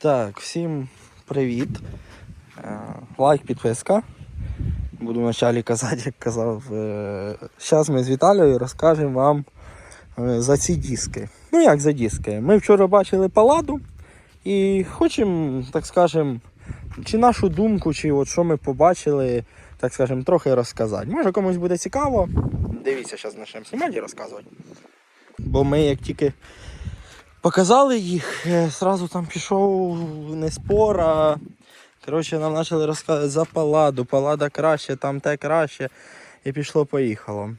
Так, всім привіт. Е, Лайк, підписка. Буду вначалі казати, як казав. Зараз ми з Віталією розкажемо вам е, за ці диски. Ну як за диски? Ми вчора бачили паладу і хочемо, так скажемо, чи нашу думку, чи от що ми побачили, так скажемо, трохи розказати. Може комусь буде цікаво. Дивіться, зараз почнемо знімати і розказувати. Бо ми як тільки показали їх, е, зразу там пішов не спор, а коротше, нам почали розказувати за паладу, палада краще, там те краще. І пішло-поїхало.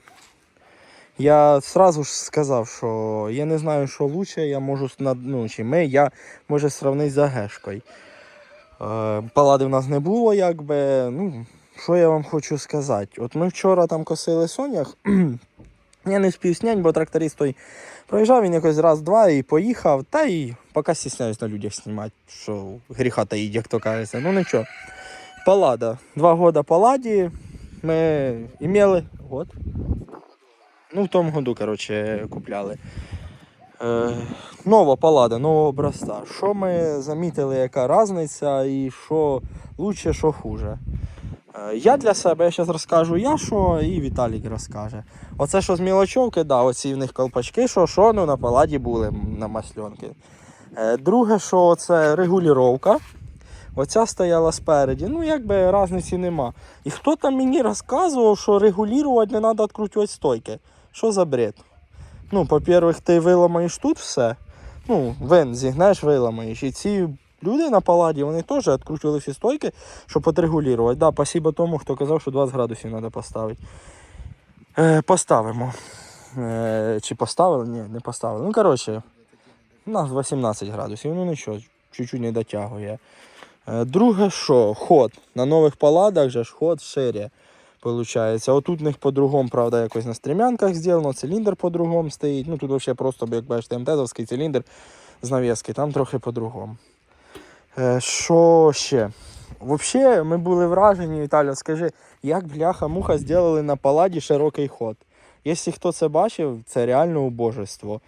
Я сразу ж сказав, що я не знаю, що лучше, я можу ну, чи ми, я можу сравнити за гешкою. Е, Палади в нас не було, якби. Ну, що я вам хочу сказати? От ми вчора там косили сонях. Я не встиг снять, бо тракторист той проїжджав, він якось раз-два і поїхав, та й поки стісняюсь на людях знімати, що гріха таїть, як то кажеться. Ну нічого. Палада. Два года паладі. Ми імели. Год? Ну, в тому году, коротше, купляли. Е, нова палада, нового образця. Що ми замітили, яка різниця і що лучше, що хуже. Е, Я для себе я зараз розкажу я що, і Віталік розкаже. Оце що з мілочовки, да, оці в них колпачки, що, що ну, на паладі були на масльонки. Е, Друге, що це регулювання. Оця стояла спереді. Ну, якби різниці нема. І хто там мені розказував, що регулювати не треба відкручувати стойки. Що за бред? Ну, по-перше, ти виламаєш тут все. Ну, вен зігнеш, виламаєш. І ці люди на паладі, вони теж відкручували всі стойки, щоб отрегулювати. Да, спасибо тому, хто казав, що 20 градусів треба поставити. Е, поставимо. Е, чи поставили? Ні, не поставили. Ну, коротше, у нас 18 градусів, ну нічого, чуть-чуть не дотягує. Е, друге, що ход. На нових паладах же ж ход шире. Получається. Отут у них по-другому, правда, якось на стрімянках зроблено, циліндр по-другому стоїть. Ну тут взагалі просто, як бачите, МТЗовський циліндр з навіски, там трохи по-другому. Е, Що ще? Взагалі, ми були вражені, Віталя, скажи, як бляха-муха зробили на паладі широкий ход. Якщо хто це бачив, це реально убожество.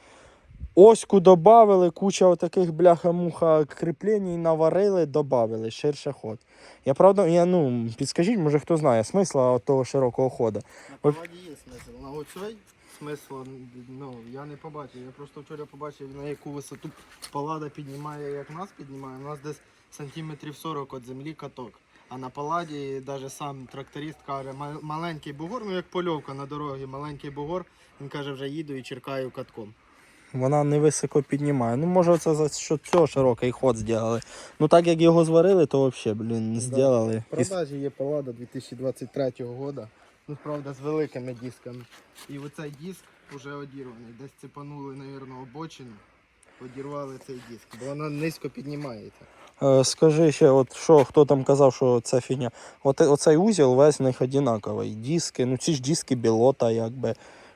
Оську додали, куча таких бляха-муха кріплень наварили, додали ширше ход. Я правда, я ну підскажіть, може хто знає смисла того широкого ходу. На паладі є смисл. На оцей смисл, ну, я не побачив. Я просто вчора побачив, на яку висоту палада піднімає, як нас піднімає. У нас десь сантиметрів 40 від землі каток. А на паладі навіть сам тракторист каже, маленький бугор, ну як польовка на дорогі, маленький бугор, він каже, вже їду і черкаю катком. Вона не високо піднімає. Ну, може, це за що цього широкий ход зробили. Ну так як його зварили, то взагалі, блін, зробили. В продажі є палада 2023 року. Ну, правда, з великими дисками. І оцей диск вже одірваний. Десь цепанули, мабуть, обочину, одірвали цей диск, бо вона низько піднімається. Е, Скажи ще, от що хто там казав, що ця фігня. От оцей узіл весь в них одинаковий. Диски, ну ці ж диски білота, якби.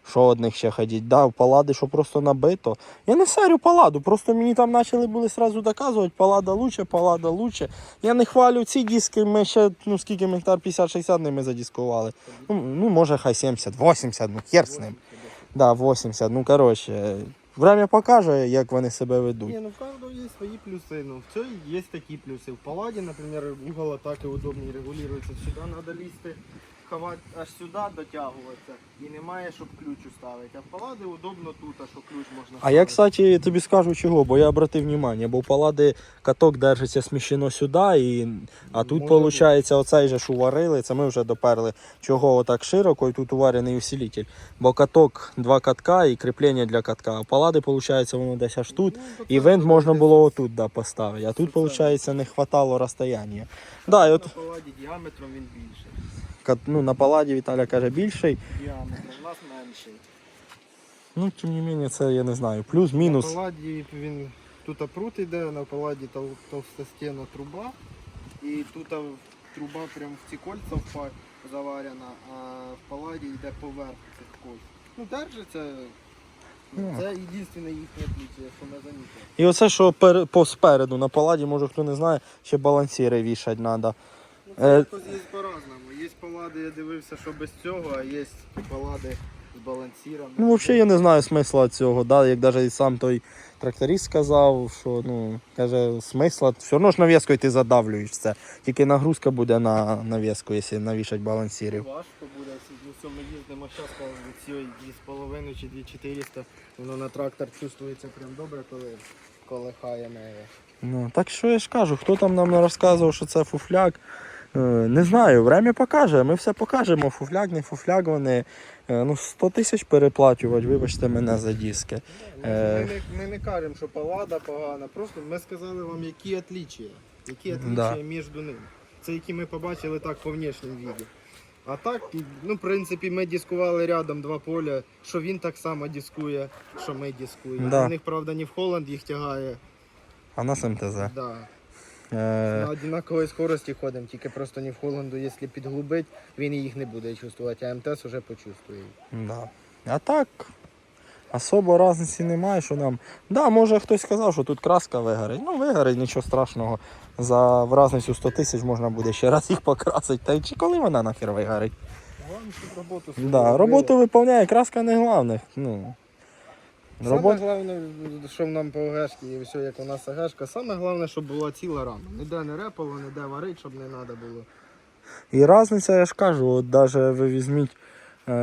Що одних ще ходіть? Да, палади, що просто набито. Я не сарю паладу, просто мені там почали були сразу доказувати, палада лучше, палада лучше. Я не хвалю ці диски, ми ще, ну скільки ми гектар 50-60 ними задіскували. Ну, ну, може хай 70, 80, ну хер з ним. Да, 80, ну коротше. Время покаже, як вони себе ведуть. Ні, ну в кожного є свої плюси. Ну, в цій є такі плюси. В паладі, наприклад, угол атаки удобний регулюється. Сюди треба лізти, ховати аж сюди дотягуватися. І немає, щоб ключ уставити. А в паладі удобно тут, а що ключ можна А я, кстати, тобі скажу чого, бо я обратив внимание, бо у палади каток держиться сміщено сюди, і... а тут, виходить, оцей же ж уварили, це ми вже доперли, чого отак широко, і тут уварений усилитель. Бо каток, два катка і кріплення для катка. А палади, виходить, воно десь аж тут, Ну, і винт можна було отут да, поставити, а тут, виходить, не хватало розстояння. Да, і от, На паладі діаметром він більший. Ну, на паладі Віталя каже більший, Діаметром у нас менший. ну, тим не менше, це я не знаю, плюс-мінус. На паладі він тут прут іде, на паладі тол, товстостінна труба. І тут труба прям в ці кольця заварена, а в паладі йде поверх цих кольць. Ну держиться. Ну. Це єдине їхнє отличие, що ми замітили. І оце, що пер, по спереду на паладі, може хто не знає, ще балансіри вішать треба. Ну, це Е, якось є по-разному. Є палади, я дивився, що без цього, а є палади збалансіровано. Ну, взагалі я не знаю смисла цього, да? як навіть сам той тракторист сказав, що ну, каже, смисла, все одно ж навіскою ти задавлюєш це. Тільки нагрузка буде на навіску, якщо навішати балансірів. Важко буде, ну все, ми їздимо зараз цій 2,5 чи 2400, воно на трактор чувствується прям добре, коли колихає неї. Ну, так що я ж кажу, хто там нам не розказував, що це фуфляк. Е, Не знаю, время покаже, ми все покажемо. Фуфляк, не фуфляк, вони е, ну, 100 тисяч переплачувати, вибачте мене за диски. Ми, Е. ми, не, ми не кажемо, що палада погана, просто ми сказали вам, які отличия. Які отличия Да. між ними. Це які ми побачили так по внешньому відео. А так, ну, в принципі, ми дискували рядом два поля, що він так само дискує, що ми дискуємо. Да. У них, правда, не в Холланд їх тягає. А нас МТЗ. Да. Е, На однаковій скорості ходимо, тільки просто не в Холланду, якщо підглубить, він їх не буде чувствувати, а МТС вже почувствує. Да. А так, особо різниці немає, що нам. Да, може хтось сказав, що тут краска вигорить. Ну, вигорить, нічого страшного. За в різницю 100 тисяч можна буде ще раз їх покрасити. Та й чи коли вона нахер вигорить? Головне, щоб роботу Да, роботу виконує, краска не головне. Ну, Саме головне, що нам по ОГшки і все, як у нас ОГшка, саме головне, щоб була ціла рама. Ніде не репало, ніде варить, щоб не треба було. І різниця, я ж кажу, от навіть ви візьміть е,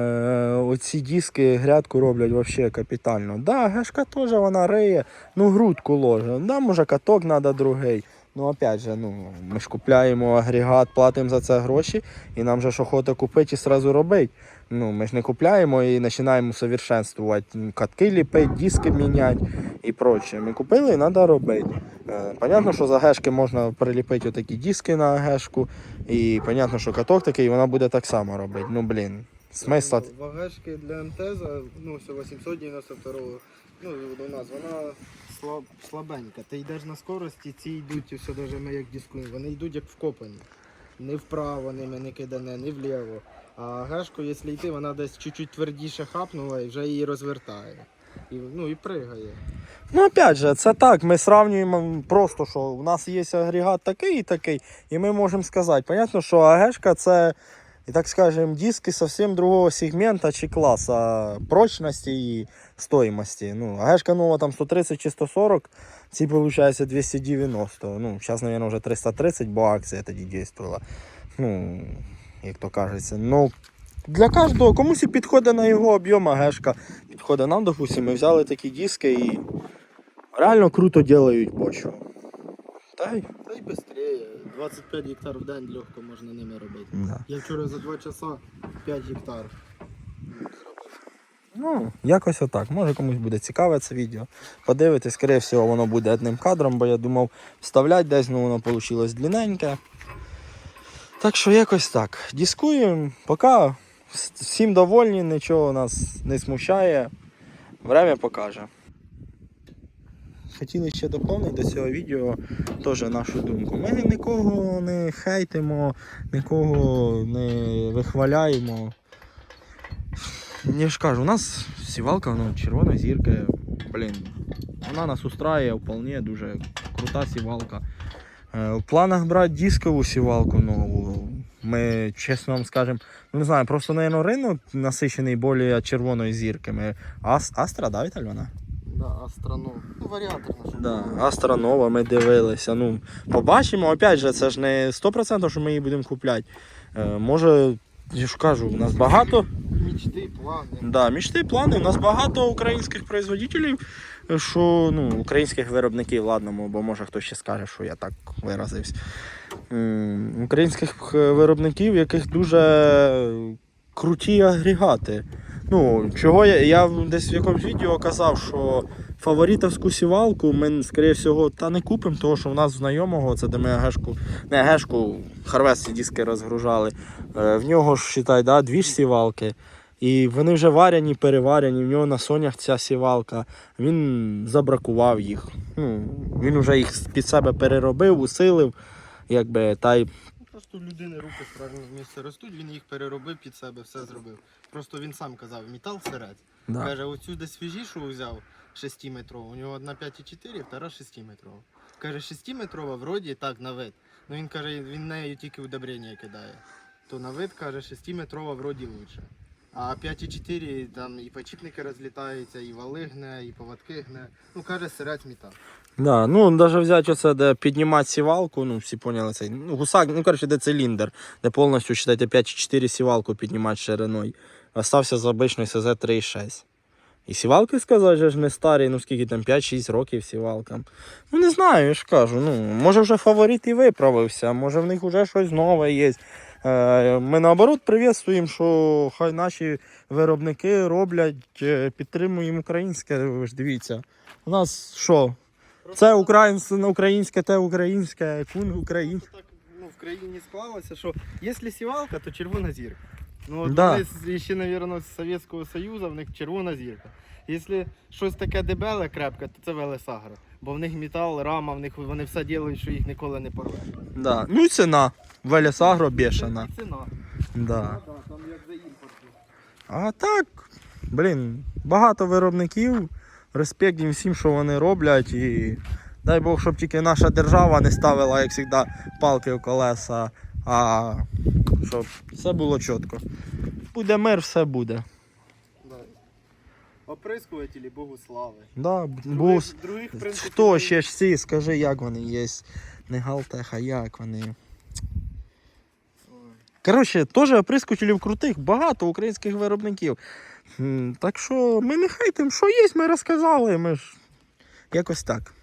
оці диски, грядку роблять взагалі капітально. Да, гешка теж вона риє, ну грудку ложе. Да, може каток треба другий. Ну, опять же, ну, ми ж купляємо агрегат, платимо за це гроші, і нам же ж охота купити і одразу робити. Ну, ми ж не купляємо і починаємо совершенствувати. Катки ліпити, диски міняти і прочее. Ми купили і треба робити. Е, понятно, що за гешки можна приліпити отакі диски на гешку, і понятно, що каток такий, вона буде так само робити. Ну, блін, смисла. Вагешки для МТЗ, ну, все 892 ну, до нас, вона слаб, слабенька. Ти йдеш на скорості, ці йдуть, все даже ми як дискуємо, вони йдуть як вкопані. Не вправо ними не кидане, не вліво. А гешку, якщо йти, вона десь чуть-чуть твердіше хапнула і вже її розвертає. І, ну і пригає. Ну, опять же, це так, ми сравнюємо просто, що у нас є агрегат такий і такий, і ми можемо сказати, понятно, що АГшка це, і так скажем, диски зовсім другого сегмента чи класа прочності і стоїмості. Ну, АГшка нова там 130 чи 140, ці виходить 290. Ну, зараз, мабуть, вже 330, бо акція тоді дійствувала. Ну, як то кажеться. Ну, для кожного комусь підходить на його об'єм АГшка. Підходить нам, допустимо, ми взяли такі диски і реально круто делають почву. Та й Та й швидше. 25 гектар в день легко можна ними робити. да. Я вчора за 2 часа 5 гектар. Ну, якось отак. Може комусь буде цікаве це відео. Подивитись, скоріше всього, воно буде одним кадром, бо я думав вставляти десь, ну воно вийшло длинненьке. Так що якось так. Дискуємо, поки всім довольні, нічого нас не смущає. Время покаже. Хотіли ще доповнити до цього відео теж нашу думку. Ми нікого не хейтимо, нікого не вихваляємо. Я ж кажу, у нас сівалка, ну, червона зірка, блін, вона нас устраює вполне дуже крута сівалка. Е, В планах брати дискову сівалку нову. Ми, чесно вам скажемо, ну не знаю, просто, наверное, ринок насичений більше червоної зірки. Астра, да, Віталь, вона? Да, астроном. Ну, варіатор наш. Да, Астра нова, ми дивилися. Ну, побачимо, опять же, це ж не 100%, що ми її будемо купляти. Е, може, я ж кажу, у нас багато. Мічти, плани. Да, мічти, плани. У нас багато українських производителів, що ну, українських виробників, ладно, бо може хтось ще скаже, що я так виразився. Українських е, виробників, яких дуже круті агрегати. Ну, чого я, я десь в якомусь відео казав, що фаворитовську сівалку ми, скоріше всього, та не купимо, тому що в нас знайомого, це де ми агешку, не агешку, харвесті диски розгружали. Е, В нього ж, считай, да, дві ж сівалки. І вони вже варяні, переваряні, в нього на сонях ця сівалка. Він забракував їх. Ну, він вже їх під себе переробив, усилив. Якби, та й Просто у людини руки з правильного місця ростуть, він їх переробив під себе, все зробив. Просто він сам казав, метал сирець. да. Каже, оцю десь свіжішу взяв 6-метрову, у нього одна 5,4, втора 6-метрова. Каже, 6-метрова вроді так на вид. Ну він каже, він нею тільки удобрення кидає. То на вид каже, 6-метрова вроді лучше. А 5,4 там і почіпники розлітаються, і вали гне, і поводки гне. Ну каже, сирать міта. Да, ну навіть взяти оце, де піднімати сівалку, ну всі поняли цей. Ну, гусак, ну коротше, де циліндр, де повністю считайте 5-4 сівалку піднімати шириною. Остався з обичної СЗ 3,6. І сівалки сказати, же ж не старі, ну скільки там 5-6 років сівалкам. Ну не знаю, я ж кажу. Ну, може вже фаворит і виправився, може в них вже щось нове є. Е, Ми наоборот приветствуємо, що хай наші виробники роблять, е, підтримуємо українське. Ви ж дивіться. У нас що? Це українське, українське, те українське, кун українське. Так ну, в країні склалося, що якщо сівалка, то червона зірка. Ну, от Да. вони ще, мабуть, з Совєтського Союзу в них червона зірка. Якщо щось таке дебеле, крепке, то це Велесагра. Бо в них метал, рама, в них вони все ділають, що їх ніколи не порве. Да. Ну і ціна. Велесагро бешена. І ціна. Да. Ну, да, там як за імпорт. А так, блін, багато виробників. Респект їм всім, що вони роблять. І дай Бог, щоб тільки наша держава не ставила, як завжди, палки в колеса, а щоб все було чітко. Буде мир, все буде. Оприскувателі Богу слави. Да, Других, бус. других, Хто ще ж ці, скажи, як вони є. Не Галтех, а як вони. Коротше, теж оприскувателів крутих, багато українських виробників. Так що ми не хейтим, що є, ми розказали. Ми ж якось так.